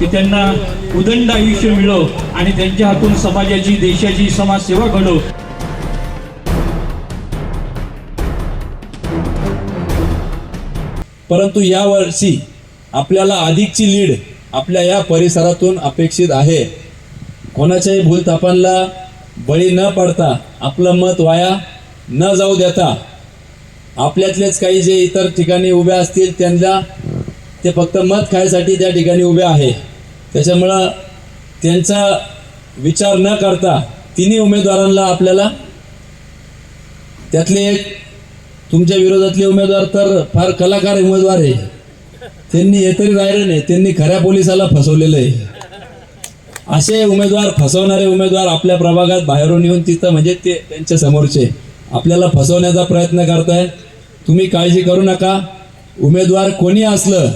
की त्यांना उदंड आयुष्य मिळो आणि त्यांच्या हातून समाजाची देशाची समाजसेवा घडो. परंतु यावर्षी आपल्याला अधिकची लीड आपल्या या परिसरातून अपेक्षित आहे. कोणाच्याही भूलथापांना बळी न पडता आपलं मत वाया न जाऊ देता आपल्यातलेच काही जे इतर ठिकाणी उभे असतील त्यांना ते फक्त मत खायसाठी त्या ठिकाणी उभे आहे. त्याच्यामुळं त्यांचा विचार न करता तिन्ही उमेदवारांना आपल्याला त्यातले एक तुमच्या विरोधातले उमेदवार तर फार कलाकार उमेदवार आहे. त्यांनी हे तरी राहिलं नाही त्यांनी खऱ्या पोलिसाला फसवलेलं आहे. असे उमेदवार फसवणारे उमेदवार आपल्या प्रभागात बाहेरून येऊन तिथं म्हणजे ते त्यांच्या समोरचे आपल्याला फसवण्याचा प्रयत्न करताय तुम्ही काळजी करू नका. उमेदवार कोणी असलं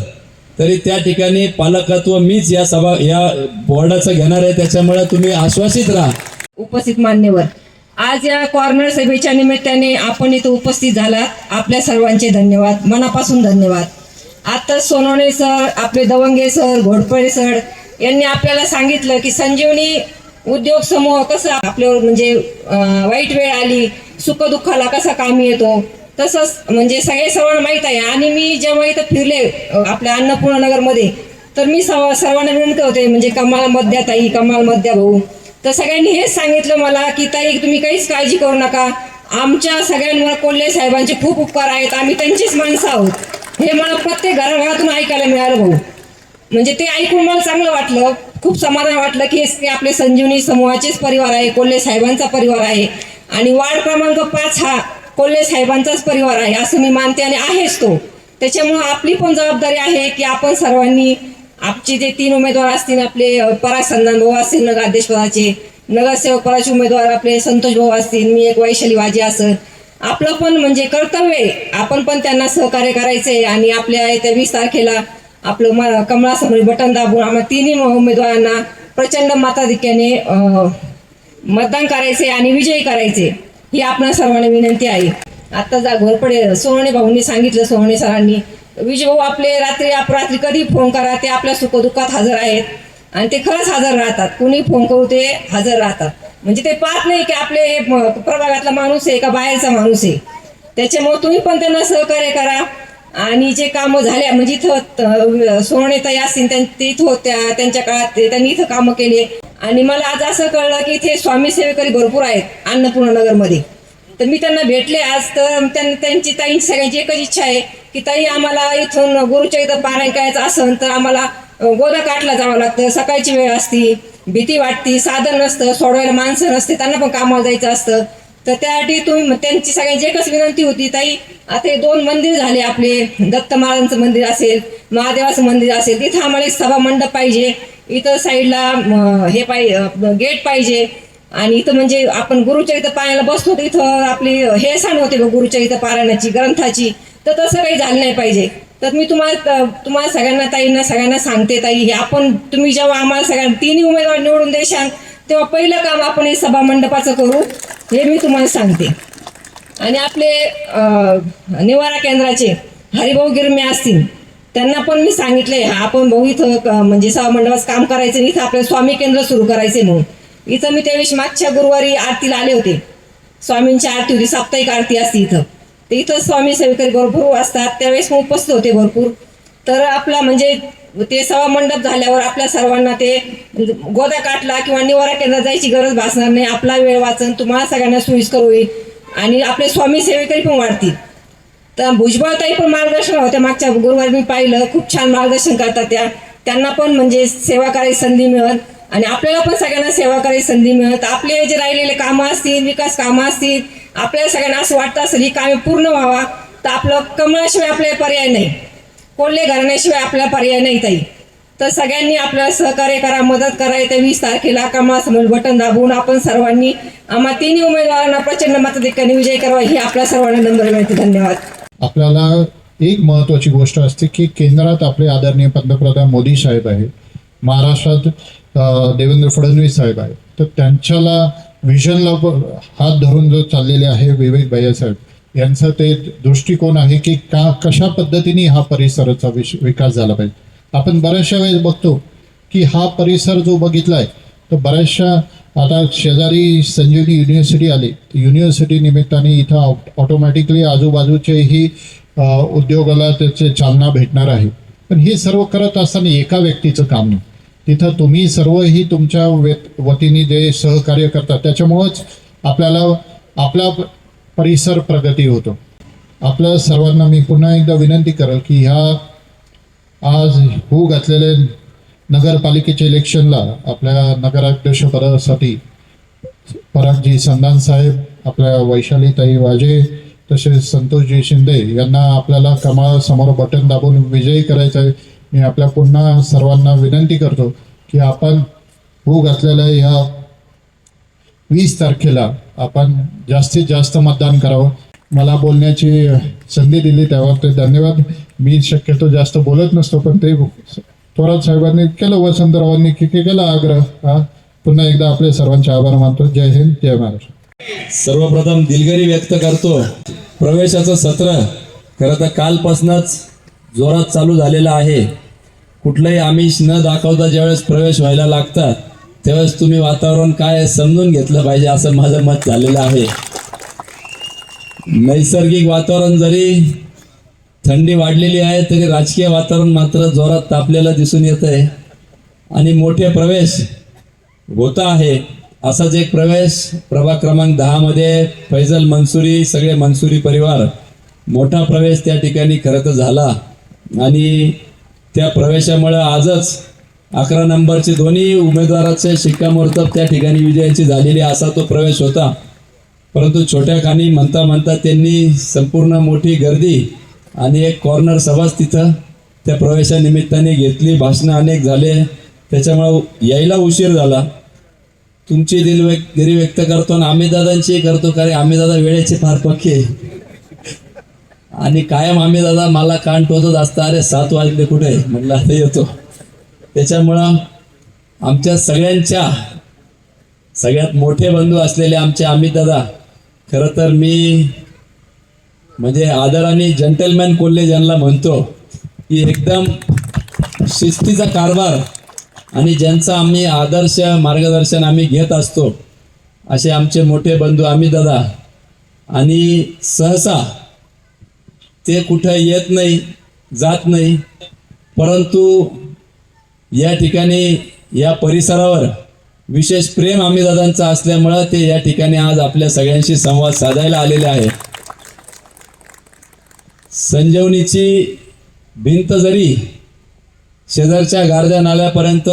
तरी त्या ठिकाणी पालकत्व मीच या सभा या बोर्डाचं घेणार आहे. त्याच्यामुळे तुम्ही आश्वासित राहा. उपस्थित मान्यवर आज या कॉर्नर सभेच्या निमित्ताने आपण इथं उपस्थित झालात. आपल्या सर्वांचे धन्यवाद. मनापासून धन्यवाद. आता सोनवणे सर आपले दवंगे सर घोडपळे सर यांनी आपल्याला सांगितलं की संजीवनी उद्योग समूह कसा आपल्यावर म्हणजे वाईट वेळ आली सुखदुःखाला कसा कामी येतो? तसंच म्हणजे सगळे सर्वांना माहीत आहे. आणि मी जेव्हा इथं फिरले आपल्या अन्नपूर्णा नगरमध्ये तर मी सर्व सर्वांना विनंती होते म्हणजे कमाल मध्या ताई कमाल मध्या भाऊ. तर सगळ्यांनी हेच सांगितलं मला की ताई तुम्ही काहीच काळजी करू नका. आमच्या सगळ्यांवर कोल्हे साहेबांचे खूप उपकार आहेत. आम्ही त्यांचीच माणसं आहोत. हे मला प्रत्येक घराघरातून ऐकायला मिळालं भाऊ. म्हणजे ते ऐकून मला चांगलं वाटलं. खूप समाधान वाटलं की हे आपले संजीवनी समूहाचेच परिवार आहे कोल्हे साहेबांचा परिवार आहे. आणि वार्ड क्रमांक पाच हा कोल्हे साहेबांचाच परिवार आहे असं मी मानते आणि आहेच तो. त्याच्यामुळं आपली पण जबाबदारी आहे की आपण सर्वांनी आपचे जे तीन उमेदवार असतील आपले अ, भाऊ असतील नगराध्यक्षपदाचे नगरसेवक पदाचे उमेदवार आपले संतोष भाऊ असतील मी एक वैशाली वाजी असेल आपलं पण म्हणजे कर्तव्य आहे. आपण पण त्यांना सहकार्य करायचं आहे आणि आपल्या येत्या वीस तारखेला आपलं म कमळासमोर बटन दाबून आम्हाला तिन्ही उमेदवारांना प्रचंड मताधिक्याने मतदान करायचे आणि विजयी करायचे ही आपल्या सर्वांना विनंती आहे. आता जा घोरपडे सोहणे भाऊंनी सांगितलं सोहणे सरांनी. विजय भाऊ आपले रात्री अपरात्री कधी फोन करा? ते आपल्या सुखदुःखात हजर आहेत. आणि ते खरंच हजर राहतात. कुणी फोन करू ते हजर राहतात. म्हणजे ते पाहत नाही की आपले हे प्रभागातला माणूस आहे का बाहेरचा माणूस आहे? त्याच्यामुळे तुम्ही पण त्यांना सहकार्य करा. आणि जे कामं झाल्या म्हणजे इथं सोहणे तयार असतील त्यां- ते इथं होत्या त्यांच्या काळात ते- त्यांनी इथं कामं केली. आणि मला आज असं कळलं की इथे स्वामी सेवेकरी भरपूर आहेत अन्नपूर्णा नगरमध्ये. तर मी त्यांना भेटले आज तर त्यांना त्यांची ताईंची सगळ्यांची एकच इच्छा आहे की ताई आम्हाला इथून गुरुच्या इथं पारायण करायचं असेल तर आम्हाला गोदा काठला जावं लागतं. सकाळची वेळ असती भीती वाटती साधन नसतं सोडवायला माणसं नसते त्यांना पण कामाला जायचं असतं. तर त्यासाठी तुम्ही त्यांची सगळ्यांची एकच विनंती होती ताई आता हे दोन मंदिर झाले आपले दत्त महाराजांचं मंदिर असेल महादेवाचं मंदिर असेल तिथं आम्हाला एक सभा मंडप पाहिजे. इथं साईडला हे पाहिजे गेट पाहिजे. आणि इथं म्हणजे आपण गुरुच्या इथं पायाला बसतो तर इथं आपली हे सांग होते बघ गुरुच्या इथं पारायणाची ग्रंथाची. तर तसं काही झालं नाही पाहिजे. तर मी तुम्हाला तुम्हाला सगळ्यांना ताईंना सगळ्यांना सांगते ताई हे आपण तुम्ही जेव्हा आम्हाला सगळ्यांना तिन्ही उमेदवार निवडून देशाल तेव्हा पहिलं काम आपण हे सभा मंडपाचं करू हे मी तुम्हाला सांगते. आणि आपले निवारा केंद्राचे हरिभाऊ गिरमे असतील त्यांना पण मी सांगितलंय आपण भाऊ इथं म्हणजे सभा काम करायचं इथं आपलं स्वामी केंद्र सुरू करायचे म्हणून. इथं मी त्यावेळेस मागच्या गुरुवारी आरतीला आले होते. स्वामींची आरती होती साप्ताहिक आरती असते इथं. तर इथं स्वामी सेवेकरी भरपूर असतात त्यावेळेस मग उपस्थित होते भरपूर. तर आपला म्हणजे ते सवा मंडप झाल्यावर आपल्या सर्वांना ते गोदा काटला किंवा निवारा केंद्रात जायची गरज भासणार नाही. आपला वेळ वाचन तुम्हाला सगळ्यांना सोयीस्कर होईल आणि आपले स्वामी सेवेकरी पण वाढतील. तर भुजबळताई पण मार्गदर्शन होत्या. मागच्या गुरुवारी मी पाहिलं. खूप छान मार्गदर्शन करतात त्या. त्यांना पण म्हणजे सेवा करायची संधी मिळत आणि आपल्याला पण सगळ्यांना सेवा करायची संधी मिळत आपले जे राहिलेले कामं असतील विकास कामं असतील आपल्याला सगळ्यांना असं वाटतं असेल ही कामे पूर्ण व्हावा तर आपलं कमळाशिवाय आपल्याला पर्याय नाही. कोल्हे घराण्याशिवाय आपल्याला पर्याय नाही ताई. तर सगळ्यांनी आपल्याला सहकार्य करा मदत करा. येत्या वीस तारखेला कमळासमोर बटन दाबून आपण सर्वांनी आम्हा तिन्ही उमेदवारांना प्रचंड मताधिक्याने विजय करावा. ही आपल्या सर्वांना नंबर मिळते धन्यवाद. आपल्याला एक महत्त्वाची गोष्ट असते की केंद्रात आपले आदरणीय पंतप्रधान मोदी साहेब आहेत महाराष्ट्रात देवेंद्र फडणवीस साहेब आहेत. तर त्यांच्याला व्हिजनला हात धरून जो चाललेले आहे विवेक भैया साहेब यांचा ते दृष्टिकोन आहे की का कशा पद्धतीने हा परिसराचा विश विकास झाला पाहिजे. आपण बऱ्याचशा वेळेस बघतो की हा परिसर जो बघितला आहे तर बऱ्याचशा आता शेजारी संजीवनी युनिव्हर्सिटी आली. युनिव्हर्सिटी निमित्ताने इथं ऑटोमॅटिकली आजूबाजूचेही उद्योगाला त्याचे चालना भेटणार आहे. पण हे सर्व करत असताना एका व्यक्तीचं काम नाही. तिथं तुम्ही सर्वही तुमच्या वेत वतीने जे सहकार्य करतात त्याच्यामुळंच आपल्याला आपला परिसर प्रगती होतो. आपल्या सर्वांना मी पुन्हा एकदा विनंती करेल की ह्या आज होऊ घातलेले नगरपालिकेच्या इलेक्शनला आपल्या नगराध्यक्षपदासाठी परागजी संदान साहेब आपल्या वैशालीताई वाजे तसेच संतोषजी शिंदे यांना आपल्याला कमाळासमोर बटन दाबून विजयी करायचं आहे. मी आपल्या पुन्हा सर्वांना विनंती करतो की आपण होऊ घातलेल्या या वीस तारखेला आपण जास्तीत जास्त मतदान करावं. मला बोलण्याची संधी दिली त्यावर ते धन्यवाद. मी शक्यतो जास्त बोलत नसतो पण ते थोरात साहेबांनी केलं वसंतरावांनी की की केला आग्रह हा? पुन्हा एकदा आपले सर्वांचे आभार मानतो. जय हिंद जय महाराष्ट्र. सर्वप्रथम दिलगिरी व्यक्त करतो. प्रवेशाचं सत्र खरं तर कालपासूनच जोरात चालू झालेलं आहे. कुठलंही आमिष न दाखवता ज्यावेळेस प्रवेश व्हायला लागतात त्यावेळेस तुम्ही वातावरण काय समजून घेतलं पाहिजे असं माझं मत झालेलं आहे. नैसर्गिक वातावरण जरी थंडी वाढलेली आहे तरी राजकीय वातावरण मात्र जोरात तापलेलं दिसून येत आहे. आणि मोठे प्रवेश होता आहे. असाच एक प्रवेश प्रभाग क्रमांक दहामध्ये फैजल मनसुरी सगळे मनसुरी परिवार. मोठा प्रवेश त्या ठिकाणी खरं तर झाला. आणि त्या प्रवेशामुळं आजच अकरा नंबरचे दोन्ही उमेदवाराचे शिक्कामोर्तब त्या ठिकाणी विजयाची झालेली असा तो प्रवेश होता. परंतु छोट्या खाणी म्हणता म्हणता त्यांनी संपूर्ण मोठी गर्दी आणि एक कॉर्नर सभाच तिथं त्या प्रवेशानिमित्ताने घेतली. भाषणं अनेक झाले. त्याच्यामुळं यायला उशीर झाला. तुमची दिल व्यक्त दिरी व्यक्त करतो आणि आम्ही दादांचीही करतो कारण आम्ही दादा वेळेचे फार पक्के. आणि कायम आम्ही दादा मला कान टोचत असता. अरे सात वाजले कुठे? म्हटलं आता येतो. त्याच्यामुळं आमच्या सगळ्यांच्या सगळ्यात मोठे बंधू असलेले आमचे अमित दादा. खरं तर मी म्हणजे आदराने जंटलमॅन कोल्हे ज्यांना म्हणतो की एकदम शिस्तीचा कारभार आणि ज्यांचा आम्ही आदर्श मार्गदर्शन आम्ही घेत असतो असे आमचे मोठे बंधू आम्ही दादा. आणि सहसा ते कुठं येत नाही जात नाही परंतु या ठिकाणी या परिसरावर विशेष प्रेम आम्ही दादांचं असल्यामुळं ते या ठिकाणी आज आपल्या सगळ्यांशी संवाद साधायला आलेले आहे संजीवनीची भिंत जरी शेजारच्या गारजा नाल्यापर्यंत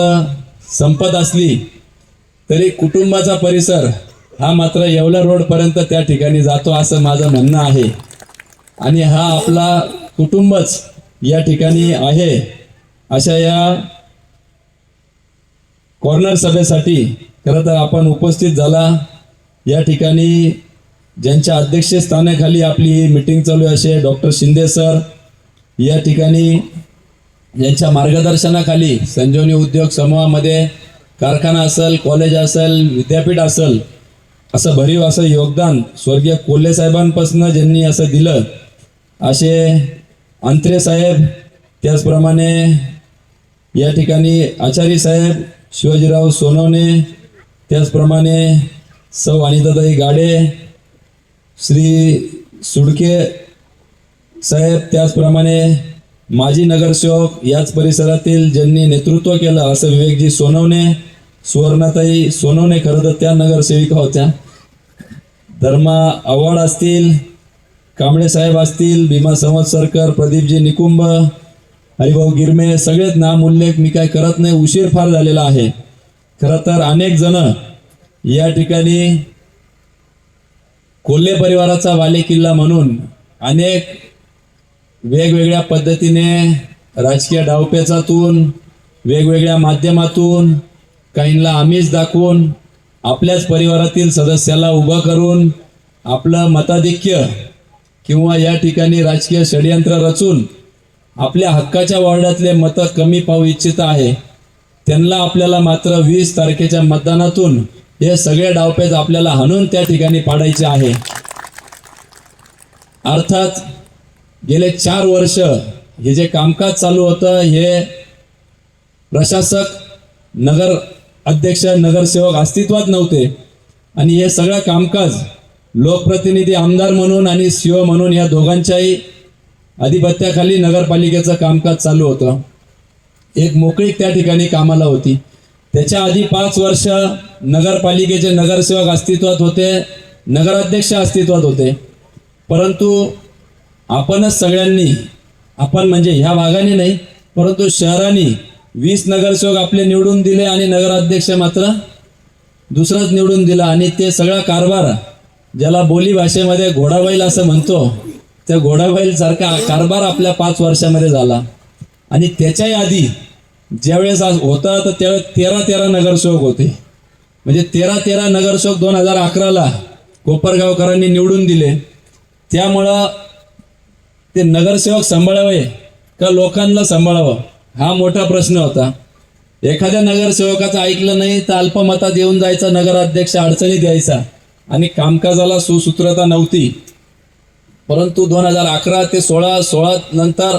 संपत असली तरी कुटुंबाचा परिसर हा मात्र येवला रोडपर्यंत त्या ठिकाणी जातो असं माझं म्हणणं आहे. आणि हा आपला कुटुंबच या ठिकाणी आहे अशा या कॉर्नर सभेसाठी खरं तर आपण उपस्थित झाला या ठिकाणी ज्यांच्या अध्यक्षस्थानाखाली आपली ही मिटिंग चालू असे डॉक्टर शिंदे सर या ठिकाणी यांच्या मार्गदर्शनाखाली संजीवनी उद्योग समूहामध्ये कारखाना असेल कॉलेज असेल विद्यापीठ असेल असं भरीव असं योगदान स्वर्गीय कोल्हे साहेबांपासून ज्यांनी असं दिलं असे अंत्रे साहेब त्याचप्रमाणे या ठिकाणी आचारी साहेब शिवाजीराव सोनवणे त्याचप्रमाणे सौ अनिताताई गाडे श्री सुडके साहेब त्याचप्रमाणे माजी नगरसेवक याच परिसरातील ज्यांनी नेतृत्व केलं असं विवेकजी सोनवणे सुवर्णाताई सोनवणे खरं तर त्या नगरसेविका होत्या. धर्मा आव्हाड असतील कांबळे साहेब असतील भीमा संवत्सरकर प्रदीपजी निकुंभ हरिभाऊ गिरमे सगळेच नाम उल्लेख मी काय करत नाही उशीर फार झालेला आहे. खरं तर अनेक जण या ठिकाणी कोल्हे परिवाराचा बालेकिल्ला म्हणून अनेक वेगवेगळ्या पद्धतीने राजकीय डावपेचातून वेगवेगळ्या माध्यमातून काहींना आमिष दाखवून आपल्याच परिवारातील सदस्याला उभं करून आपलं मताधिक्य किंवा या ठिकाणी राजकीय षडयंत्र रचून आपल्या हक्काच्या वॉर्डातले मतं कमी पाहू इच्छित आहे. त्यांना आपल्याला मात्र वीस तारखेच्या मतदानातून हे सगळे डावपेच आपल्याला हणून त्या ठिकाणी पाडायचे आहे. अर्थात गेले चार वर्ष हे जे कामकाज चालू होतं हे प्रशासक नगर अध्यक्ष नगरसेवक अस्तित्वात नव्हते. आणि हे सगळं कामकाज लोकप्रतिनिधी आमदार म्हणून आणि सीओ म्हणून या दोघांच्याही अधिपत्याखाली नगरपालिकेचं कामकाज चालू होतं. एक मोकळीक त्या ठिकाणी कामाला होती. त्याच्या आधी पाच वर्ष नगरपालिकेचे नगरसेवक अस्तित्वात होते नगराध्यक्ष अस्तित्वात होते. परंतु आपणच सगळ्यांनी आपण म्हणजे ह्या भागाने नाही परंतु शहराने वीस नगरसेवक आपले निवडून दिले आणि नगराध्यक्ष मात्र दुसराच निवडून दिला. आणि ते सगळा कारभार ज्याला बोली भाषेमध्ये घोडाबैल असं म्हणतो त्या घोडाबैलसारखा कारभार आपल्या पाच वर्षामध्ये झाला. आणि त्याच्याही आधी ज्यावेळेस आज होता तर त्यावेळेस तेरा तेरा नगरसेवक होते. म्हणजे तेरा तेरा नगरसेवक दोन हजार अकराला कोपरगावकरांनी निवडून दिले. त्यामुळं ते नगरसेवक सांभाळावे का लोकांना सांभाळावं? हा मोठा प्रश्न होता. एखाद्या नगरसेवकाचं ऐकलं नाही तर अल्पमतात येऊन जायचा नगराध्यक्ष अडचणी द्यायचा. आणि कामकाजाला सुसूत्रता नव्हती. परंतु दोन हजार अकरा ते सोळा सोळा नंतर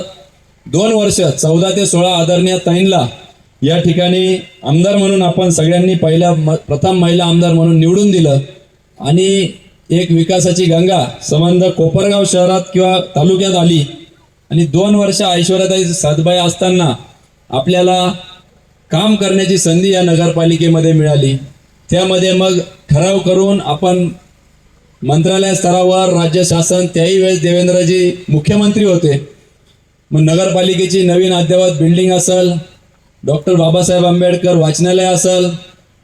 दोन वर्ष चौदा ते सोळा आदरणीय ताईंला या ठिकाणी आमदार म्हणून आपण सगळ्यांनी पहिल्या म प्रथम महिला आमदार म्हणून निवडून दिलं. आणि एक विकासाची गंगा संबंध कोपरगाव शहरात किंवा तालुक्यात आली. आणि दोन वर्ष ऐश्वर्याताई सातबाई असताना आपल्याला काम करण्याची संधी या नगरपालिकेमध्ये मिळाली. त्यामध्ये मग ठराव करून आपण मंत्रालय स्तरावर राज्य शासन त्याही वेळेस देवेंद्रजी मुख्यमंत्री होते. मग नगरपालिकेची नवीन अद्ययावत बिल्डिंग असेल डॉक्टर बाबासाहेब आंबेडकर वाचनालय असेल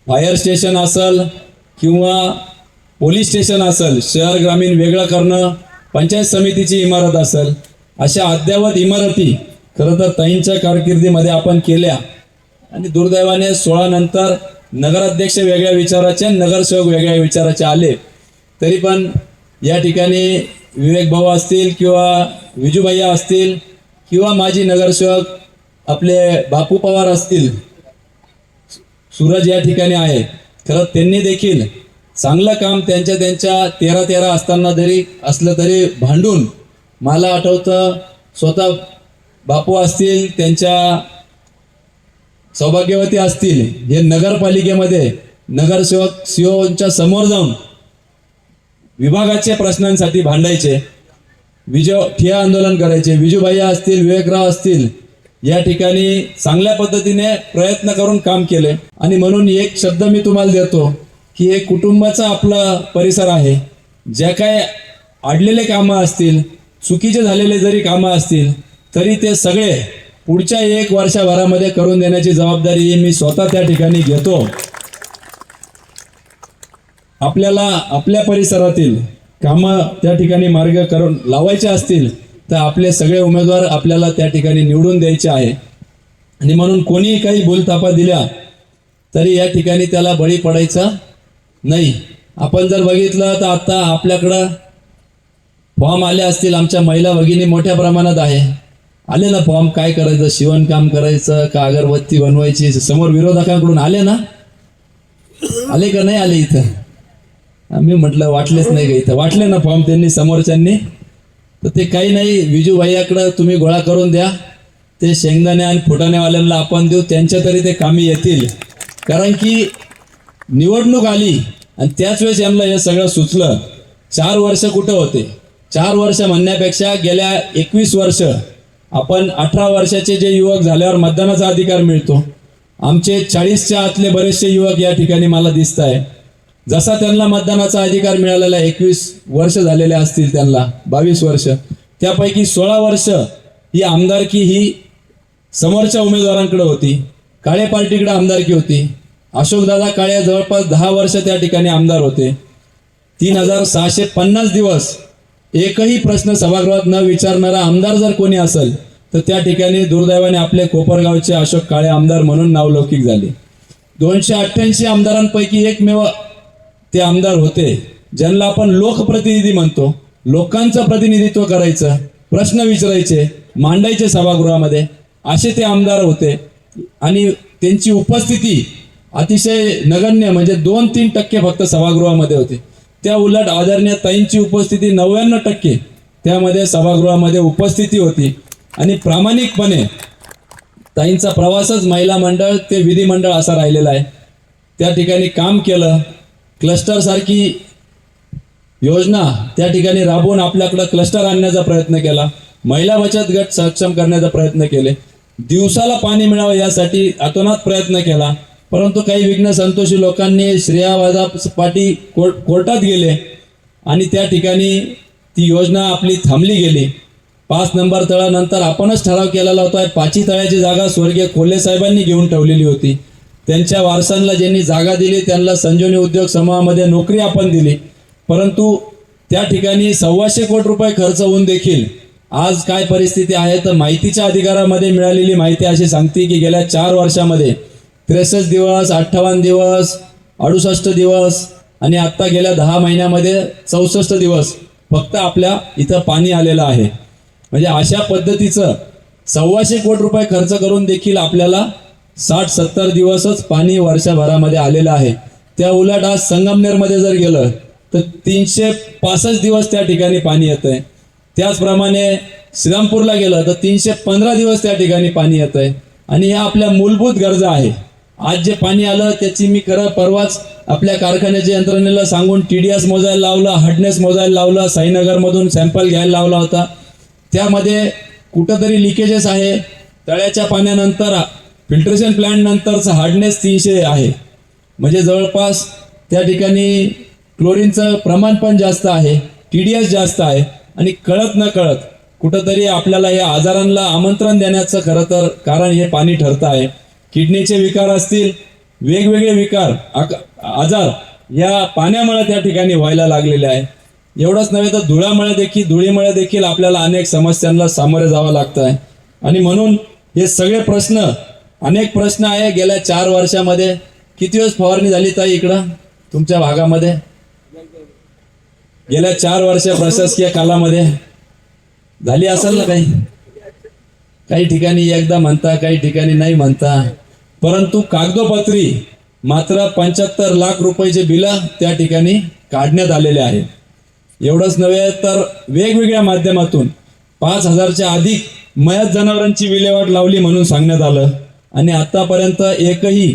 फायर स्टेशन असेल किंवा पोलीस स्टेशन असेल शहर ग्रामीण वेगळं करणं पंचायत समितीची इमारत असेल अशा अद्ययावत इमारती खरं तर ताईंच्या कारकिर्दीमध्ये आपण केल्या. आणि दुर्दैवाने सोळानंतर नगराध्यक्ष वेगळ्या विचाराचे नगरसेवक वेगळ्या विचाराचे आले. तरी पण या ठिकाणी विवेक भाऊ असतील किंवा विजूभैया असतील किंवा माजी नगरसेवक आपले बापू पवार असतील सूरज या ठिकाणी आहे खरं त्यांनी देखील चांगलं काम त्यांच्या त्यांच्या तेरा तेरा असताना जरी असलं तरी भांडून मला आठवतं स्वतः बापू असतील त्यांच्या सौभाग्यवती असतील हे नगरपालिकेमध्ये नगरसेवक सीओच्या समोर जाऊन विभागाच्या प्रश्नांसाठी भांडायचे. विजय ठिया आंदोलन करायचे. विजूभाईया असतील विवेकराव असतील या ठिकाणी चांगल्या पद्धतीने प्रयत्न करून काम केले. आणि म्हणून एक शब्द मी तुम्हाला देतो की एक कुटुंबाचा आपला परिसर आहे. ज्या काय अडलेले कामं असतील चुकीचे झालेले जरी कामं असतील तरी ते सगळे पुढच्या एक वर्षभरामध्ये करून देण्याची जबाबदारी मी स्वतः त्या ठिकाणी घेतो. आपल्याला आपल्या परिसरातील कामं त्या ठिकाणी मार्ग करून लावायचे असतील तर आपले सगळे उमेदवार आपल्याला त्या ठिकाणी निवडून द्यायचे आहे. आणि म्हणून कोणीही काही बोलतापा दिल्या तरी या ठिकाणी त्याला बळी पडायचा नाही. आपण जर बघितलं तर आता आपल्याकडं फॉर्म आले असतील आमच्या महिला भगिनी मोठ्या प्रमाणात आहे. आले ना फॉर्म काय करायचं शिवणकाम करायचं का अगरबत्ती बनवायची समोर विरोधकांकडून आले ना? आले का नाही आले इथं? आम्ही म्हटलं वाटलेच नाही का इथं? वाटले ना फॉर्म त्यांनी समोरच्यांनी? तर ते काही नाही विजूभाईकडं तुम्ही गोळा करून द्या. ते शेंगदाणे आणि फुटाणेवाल्यांना आपण देऊ. त्यांच्या तरी ते कामी येतील. कारण की निवडणूक आली आणि त्याच वेळेस यांना हे सगळं सुचलं. चार वर्ष कुठं होते? चार वर्ष म्हणण्यापेक्षा गेल्या एकवीस वर्ष आपण अठरा वर्षाचे जे युवक झाल्यावर मतदानाचा अधिकार मिळतो. आमचे चाळीसच्या आतले बरेचसे युवक या ठिकाणी मला दिसत आहे जसा त्यांना मतदानाचा अधिकार मिळालेला एकवीस वर्ष झालेले असतील त्यांना बावीस वर्ष त्यापैकी सोळा वर्ष ही आमदारकी ही समोरच्या उमेदवारांकडे होती काळे पार्टीकडे आमदारकी होती. अशोकदादा काळे जवळपास दहा वर्ष त्या ठिकाणी आमदार होते. तीन हजार सहाशे पन्नास दिवस एकही प्रश्न सभागृहात न विचारणारा आमदार जर कोणी असेल तर त्या ठिकाणी दुर्दैवाने आपले कोपरगावचे अशोक काळे आमदार म्हणून नावलौकिक झाले. दोनशे अठ्ठ्याऐंशी आमदारांपैकी एकमेव ते आमदार होते. ज्यांना आपण लोकप्रतिनिधी म्हणतो. लोकांचं प्रतिनिधित्व करायचं प्रश्न विचारायचे मांडायचे सभागृहामध्ये. असे ते आमदार होते. आणि त्यांची उपस्थिती अतिशय नगण्य म्हणजे दोन तीन टक्के फक्त सभागृहामध्ये होते. त्या उलट आदरणीय ताईंची उपस्थिती नव्याण्णव टक्के. त्यामध्ये सभागृहामध्ये उपस्थिती होती. आणि प्रामाणिकपणे ताईंचा प्रवासच महिला मंडळ ते विधिमंडळ असा राहिलेला आहे. त्या ठिकाणी काम केलं. क्लस्टरसारखी योजना त्या ठिकाणी राबवून आपल्याकडं क्लस्टर आणण्याचा प्रयत्न केला. महिला बचत गट सक्षम करण्याचा प्रयत्न केले. दिवसाला पाणी मिळावं यासाठी अतोनात प्रयत्न केला. परंतु काही विघ्न संतोषी लोकांनी श्रेयावादापाठी कोर्ट कोर्टात गेले आणि त्या ठिकाणी ती योजना आपली थांबली गेली. पाच नंबर तळानंतर आपणच ठराव केलेला होता. पाची तळ्याची जागा स्वर्गीय खोले साहेबांनी घेऊन ठेवलेली होती. त्यांच्या वारसांना ज्यांनी जागा दिली त्यांना संजीवनी उद्योग समूहामध्ये नोकरी आपण दिली. परंतु त्या ठिकाणी सव्वाशे कोटी रुपये खर्च होऊन देखील आज काय परिस्थिती आहे तर माहितीच्या अधिकारामध्ये मिळालेली माहिती अशी सांगते की गेल्या चार वर्षामध्ये त्रेसष्ट दिवस अठ्ठावन्न दिवस अडुसष्ट दिवस आणि आत्ता गेल्या दहा महिन्यामध्ये चौसष्ट दिवस फक्त आपल्या इथं पाणी आलेलं आहे. म्हणजे अशा पद्धतीचं सव्वाशे कोटी रुपये खर्च करून देखील आपल्याला साठ सत्तर दिवसच पाणी वर्षभरामध्ये आलेलं आहे. त्या उलट आज संगमनेरमध्ये जर गेलं तर तीनशे पासष्ट दिवस त्या ठिकाणी पाणी येतं आहे त्याचप्रमाणे श्रीरामपूरला गेलं तर तीनशे पंधरा दिवस त्या ठिकाणी पाणी येतं आहे आणि ह्या आपल्या मूलभूत गरजा आहे. आज जे पाणी आलं त्याची मी खरं परवाच आपल्या कारखान्याच्या यंत्रणेला सांगून टी डी एस मोजायला लावला हडनेस मोजायला लावला साईनगरमधून सॅम्पल घ्यायला लावला होता. त्यामध्ये कुठंतरी लिकेजेस आहे. तळ्याच्या पाण्यानंतर फिल्ट्रेशन प्लॅन्ट नंतरचं हार्डनेस तीनशे आहे. म्हणजे जवळपास त्या ठिकाणी क्लोरीनचं प्रमाण पण जास्त आहे टी डी एस जास्त आहे आणि कळत न कळत कुठंतरी आपल्याला या आजारांना आमंत्रण देण्याचं खरं तर कारण हे पाणी ठरतं आहे. किडनीचे विकार असतील वेगवेगळे विकार आक- आजार या पाण्यामुळे त्या ठिकाणी व्हायला लागलेले आहे. एवढंच नव्हे तर धुळामुळे देखील धुळीमुळे देखील आपल्याला अनेक समस्यांना सामोरे जावं लागतं आहे. आणि म्हणून हे सगळे प्रश्न अनेक प्रश्न आहे. गेल्या चार वर्षामध्ये किती वेळेस फवारणी झाली ताई इकडं? तुमच्या भागामध्ये? गेल्या चार वर्ष प्रशासकीय कालामध्ये. झाली असेल ना काही? काही ठिकाणी एकदा म्हणता काही ठिकाणी नाही म्हणता. परंतु कागदोपत्री मात्र पंच्याहत्तर लाख रुपयाचे बिलं त्या ठिकाणी काढण्यात आलेले आहे एवढंच नव्हे तर वेगवेगळ्या माध्यमातून पाच हजारच्या अधिक मयत जनावरांची विल्हेवाट लावली म्हणून सांगण्यात आलं. आणि आतापर्यंत एकही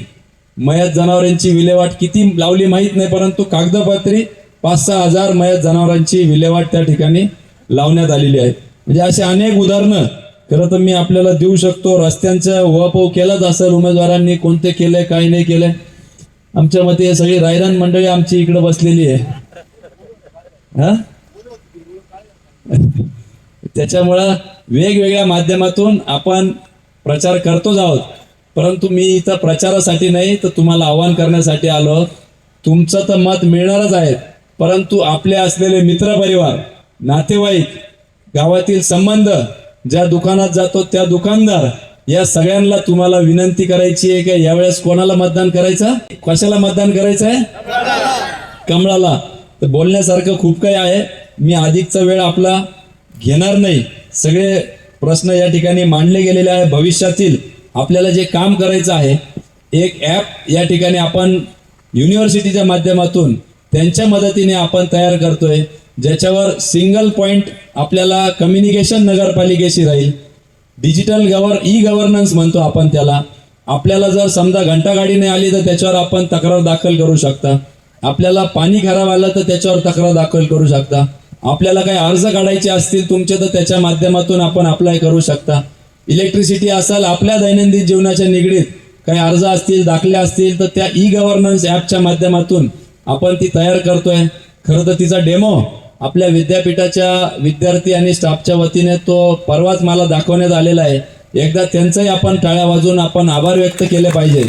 मयत जनावरांची विल्हेवाट किती लावली माहीत नाही परंतु कागदपत्री पाच सहा हजार मयत जनावरांची विल्हेवाट त्या ठिकाणी लावण्यात आलेली आहे. म्हणजे असे अनेक उदाहरणं खरं तर मी आपल्याला देऊ शकतो. रस्त्यांचा उहापोह केलाच असेल उमेदवारांनी कोणते केलंय काय नाही केले आमच्या मते सगळी रायरान मंडळी आमची इकडे बसलेली आहे. हा? त्याच्यामुळं वेगवेगळ्या माध्यमातून आपण प्रचार करतोच आहोत. परंतु मी इथं प्रचारासाठी नाही तर तुम्हाला आवाहन करण्यासाठी आलो. तुमचं तर मत मिळणारच आहे परंतु आपले असलेले मित्रपरिवार नातेवाईक गावातील संबंध ज्या दुकानात जातो त्या दुकानदार या सगळ्यांना तुम्हाला विनंती करायची आहे की यावेळेस कोणाला मतदान करायचं? कशाला मतदान करायचं आहे कमळाला. तर बोलण्यासारखं खूप काही आहे. मी अधिकचा वेळ आपला घेणार नाही. सगळे प्रश्न या ठिकाणी मांडले गेलेले आहे. भविष्यातील आपल्याला जे काम करायचं आहे एक ॲप या ठिकाणी आपण युनिव्हर्सिटीच्या माध्यमातून त्यांच्या मदतीने आपण तयार करतोय ज्याच्यावर सिंगल पॉइंट आपल्याला कम्युनिकेशन नगरपालिकेशी राहील. डिजिटल गव्हर ई गव्हर्नन्स म्हणतो आपण त्याला. आपल्याला जर समजा घंटागाडी नाही आली तर त्याच्यावर आपण तक्रार दाखल करू शकता. आपल्याला पाणी खराब आलं तर त्याच्यावर तक्रार दाखल करू शकता. आपल्याला काही अर्ज काढायचे असतील तुमचे तर त्याच्या माध्यमातून आपण अप्लाय करू शकता. इलेक्ट्रिसिटी असेल आपल्या दैनंदिन जीवनाच्या निगडीत काही अर्ज असतील दाखले असतील तर त्या ई गव्हर्नन्स ॲपच्या माध्यमातून आपण ती तयार करतोय. खरं तर तिचा डेमो आपल्या विद्यापीठाच्या विद्यार्थी आणि स्टाफच्या वतीने तो परवाच मला दाखवण्यात आलेला आहे. एकदा त्यांचंही आपण टाळ्या वाजवून आपण आभार व्यक्त केले पाहिजे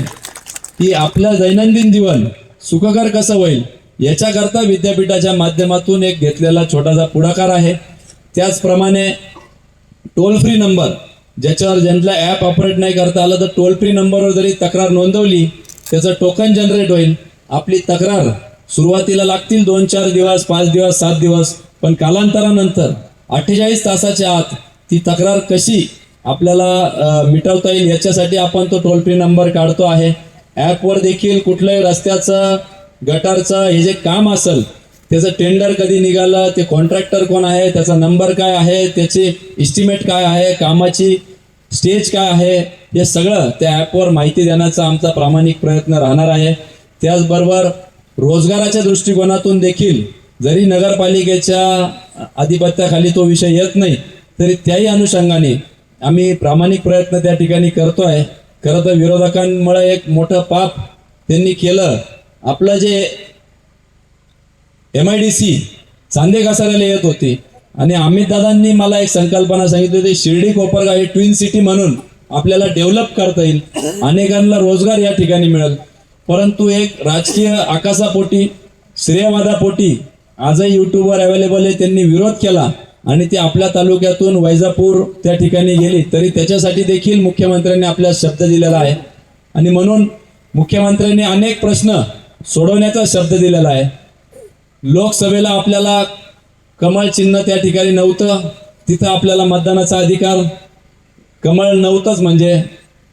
की आपलं दैनंदिन जीवन सुखकर कसं होईल याच्याकरता विद्यापीठाच्या माध्यमातून एक घेतलेला छोटासा पुढाकार आहे. त्याचप्रमाणे टोल फ्री नंबर ज्याच्यावर ज्यांना ॲप ऑपरेट नाही करता आलं तर टोल फ्री नंबरवर जरी तक्रार नोंदवली त्याचं टोकन जनरेट होईल. आपली तक्रार सुरुवातीला लागतील दोन चार दिवस पाच दिवस सात दिवस पण कालांतरानंतर अठ्ठेचाळीस तासाच्या आत ती तक्रार कशी आपल्याला मिटवता येईल याच्यासाठी आपण तो टोल फ्री नंबर काढतो आहे. ॲपवर देखील कुठल्याही रस्त्याचं गटारचं हे जे काम असेल त्याचं टेंडर कधी निघालं ते कॉन्ट्रॅक्टर कोण आहे त्याचा नंबर काय आहे त्याचे इस्टिमेट काय आहे कामाची स्टेज काय आहे हे सगळं त्या ॲपवर माहिती देण्याचा आमचा प्रामाणिक प्रयत्न राहणार आहे. त्याचबरोबर रोजगाराच्या दृष्टिकोनातून देखील जरी नगरपालिकेच्या आधिपत्याखाली तो विषय येत नाही तरी त्याही अनुषंगाने आम्ही प्रामाणिक प्रयत्न त्या ठिकाणी करतोय. खरं तर विरोधकांमुळे एक मोठं पाप त्यांनी केलं. आपलं जे एम आय डी सी चांदे घासाऱ्याला येत होती. आणि अमित दादांनी मला एक संकल्पना सांगितली होती शिर्डी कोपरगाव हे ट्विन सिटी म्हणून आपल्याला डेव्हलप करता येईल. अनेकांना रोजगार या ठिकाणी मिळेल. परंतु एक राजकीय आकाशापोटी श्रेयवादापोटी आजही युट्यूबवर अवेलेबल आहे. त्यांनी विरोध केला आणि ते आपल्या तालुक्यातून वैजापूर त्या ठिकाणी गेली. तरी त्याच्यासाठी देखील मुख्यमंत्र्यांनी आपल्याला शब्द दिलेला आहे. आणि म्हणून मुख्यमंत्र्यांनी अनेक प्रश्न सोडवण्याचा शब्द दिलेला आहे. लोकसभेला आपल्याला कमळ चिन्ह त्या ठिकाणी नव्हतं. तिथं आपल्याला मतदानाचा अधिकार कमळ नव्हतंच म्हणजे.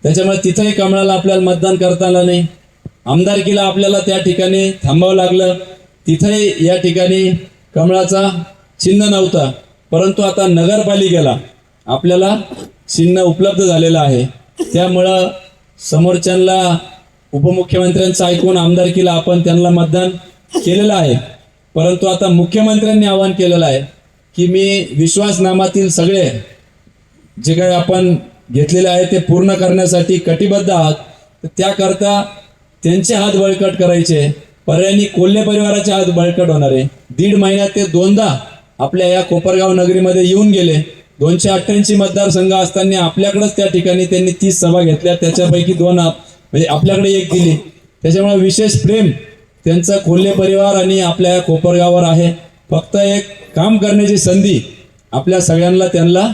त्याच्यामुळे तिथंही कमळाला आपल्याला मतदान करता आलं नाही. आमदारकीला आपल्याला त्या ठिकाणी थांबावं लागलं. तिथंही या ठिकाणी कमळाचा चिन्ह नव्हता. परंतु आता नगरपालिकेला आपल्याला चिन्ह उपलब्ध झालेलं आहे. त्यामुळं समोरच्यांना उपमुख्यमंत्र्यांचं ऐकून आमदारकीला आपण त्यांना मतदान केलेलं आहे. परंतु आता मुख्यमंत्र्यांनी आवाहन केलेलं आहे की मी विश्वासनामातील सगळे जे काही आपण घेतलेले आहे ते पूर्ण करण्यासाठी कटिबद्ध आहात. तर त्याकरता त्यांचे हात बळकट करायचे. पर्यायी कोल्हे परिवाराचे हात बळकट होणार आहे. दीड महिन्यात ते दोनदा आपल्या या कोपरगाव नगरीमध्ये येऊन गेले. दोनशे अठ्ठ्याऐंशी मतदारसंघ असताना आपल्याकडेच त्या ठिकाणी त्यांनी तीस सभा घेतल्या. त्याच्यापैकी दोन म्हणजे आपल्याकडे एक दिली. त्याच्यामुळे विशेष प्रेम त्यांचा कोल्हे परिवार आणि आपल्या या कोपरगावर आहे. फक्त एक काम करण्याची संधी आपल्या सगळ्यांना त्यांना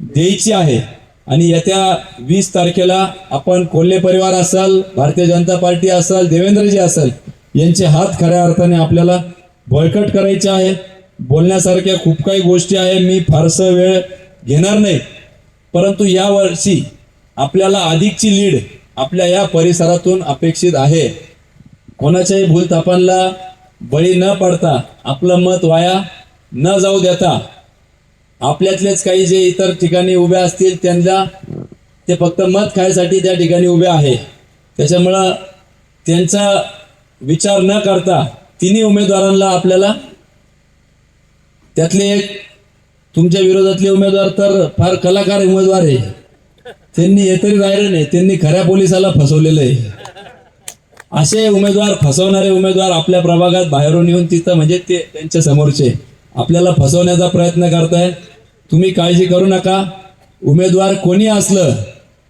द्यायची आहे. आणि येत्या वीस तारखेला आपण कोल्हे परिवार असाल भारतीय जनता पार्टी असाल देवेंद्रजी असाल यांचे हात खऱ्या अर्थाने आपल्याला बळकट करायचे आहे. बोलण्यासारख्या खूप काही गोष्टी आहे मी फारसं वेळ घेणार नाही. परंतु यावर्षी आपल्याला अधिकची लीड आपल्या या परिसरातून अपेक्षित आहे. कोणाच्याही भूलथापांना बळी न पडता आपलं मत वाया न जाऊ देता आपल्यातलेच काही जे इतर ठिकाणी उभे असतील त्यांना ते फक्त मत खायसाठी त्या ठिकाणी उभे आहे. त्याच्यामुळं त्यांचा विचार न करता तिन्ही उमेदवारांना आपल्याला त्यातले एक तुमच्या विरोधातले उमेदवार तर फार कलाकार उमेदवार आहे. त्यांनी हे तरी राहिलं नाही. त्यांनी खऱ्या पोलिसाला फसवलेलं आहे. असे उमेदवार फसवणारे उमेदवार आपल्या प्रभागात बाहेरून येऊन तिथं म्हणजे ते त्यांच्या समोरचे आपल्याला फसवण्याचा प्रयत्न करताय तुम्ही काळजी करू नका. उमेदवार कोणी असलं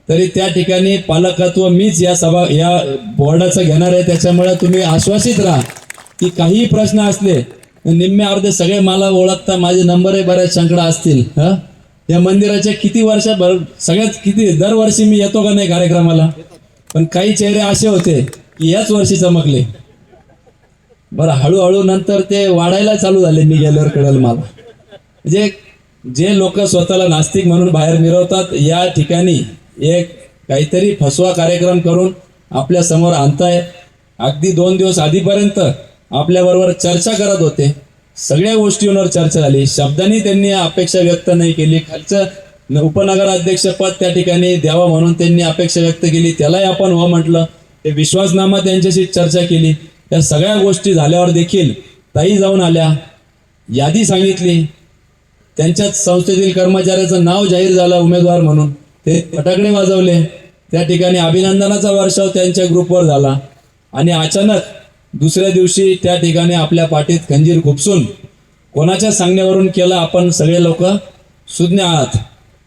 तरी त्या ठिकाणी पालकत्व मीच या सभा या बोर्डाचं घेणार आहे. त्याच्यामुळे तुम्ही आश्वासित राहा की काहीही प्रश्न असले निम्मे अर्धे सगळे मला ओळखता माझे नंबरही बऱ्याच संकडा असतील. हा? या मंदिराच्या किती वर्षभर सगळ्यात किती दरवर्षी मी येतो का नाही कार्यक्रमाला? पण काही चेहरे असे होते याच वर्षी चमकले. बरं हळूहळू नंतर ते वाढायला चालू झाले मी गेल्यावर कळेल मला. म्हणजे जे लोक स्वतःला नास्तिक म्हणून बाहेर मिरवतात या ठिकाणी एक काहीतरी फसवा कार्यक्रम करून आपल्यासमोर आणताय. अगदी दोन दिवस आधीपर्यंत आपल्याबरोबर चर्चा करत होते. सगळ्या गोष्टींवर चर्चा झाली. शब्दांनी त्यांनी अपेक्षा व्यक्त नाही केली. खालचं उपनगराध्यक्षपद त्या ठिकाणी द्यावं म्हणून त्यांनी अपेक्षा व्यक्त केली. त्यालाही आपण हो म्हटलं. ते विश्वासनामा त्यांच्याशी चर्चा केली. त्या सगळ्या गोष्टी झाल्यावर देखील ताई जाऊन आल्या. यादी सांगितली. त्यांच्याच संस्थेतील कर्मचाऱ्याचं नाव जाहीर झालं उमेदवार म्हणून. ते फटाकडे वाजवले. त्या ठिकाणी अभिनंदनाचा वर्षाव त्यांच्या ग्रुपवर झाला. आणि अचानक दुसऱ्या दिवशी त्या ठिकाणी आपल्या पाठीत खंजीर खुपसून कोणाच्या सांगण्यावरून केलं आपण सगळे लोक? सुज्ञ आहात.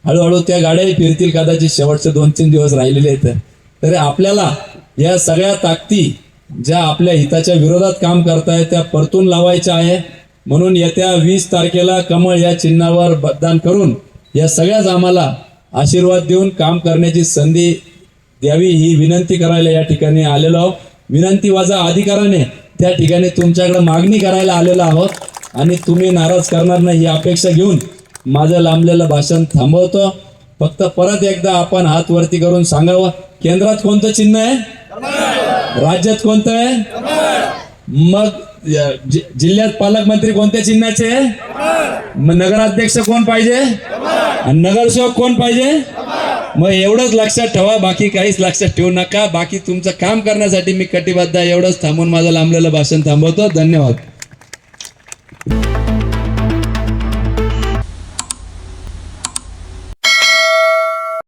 हळूहळू त्या गाड्याही फिरतील कदाचित शेवटचे दोन तीन दिवस राहिलेले आहेत. तरी आपल्याला या सगळ्या ताकदी ज्या आपल्या हिताच्या विरोधात काम करतायत त्या परतून लावायच्या आहे. म्हणून येत्या वीस तारखेला कमळ या चिन्हावर मतदान करून या सगळ्याच आम्हाला आशीर्वाद देऊन काम करण्याची संधी द्यावी ही विनंती करायला या ठिकाणी आलेलो आहोत. विनंती वाजा अधिकाराने त्या ठिकाणी तुमच्याकडे मागणी करायला आलेलो आहोत. आणि तुम्ही नाराज करणार नाही ही अपेक्षा घेऊन माझं लांबलेलं भाषण थांबवतो. फक्त परत एकदा आपण हात वरती करून सांगावं. केंद्रात कोणतं चिन्ह आहे? राज्यात कोणतं आहे? मग जिल्ह्यात पालकमंत्री कोणत्या चिन्हाचे मग नगराध्यक्ष कोण पाहिजे? आणि नगरसेवक कोण पाहिजे? मग एवढंच लक्षात ठेवा बाकी काहीच लक्षात ठेवू नका. बाकी तुमचं काम करण्यासाठी मी कटिबद्ध एवढंच थांबून माझं लांबलेलं भाषण थांबवतो. धन्यवाद.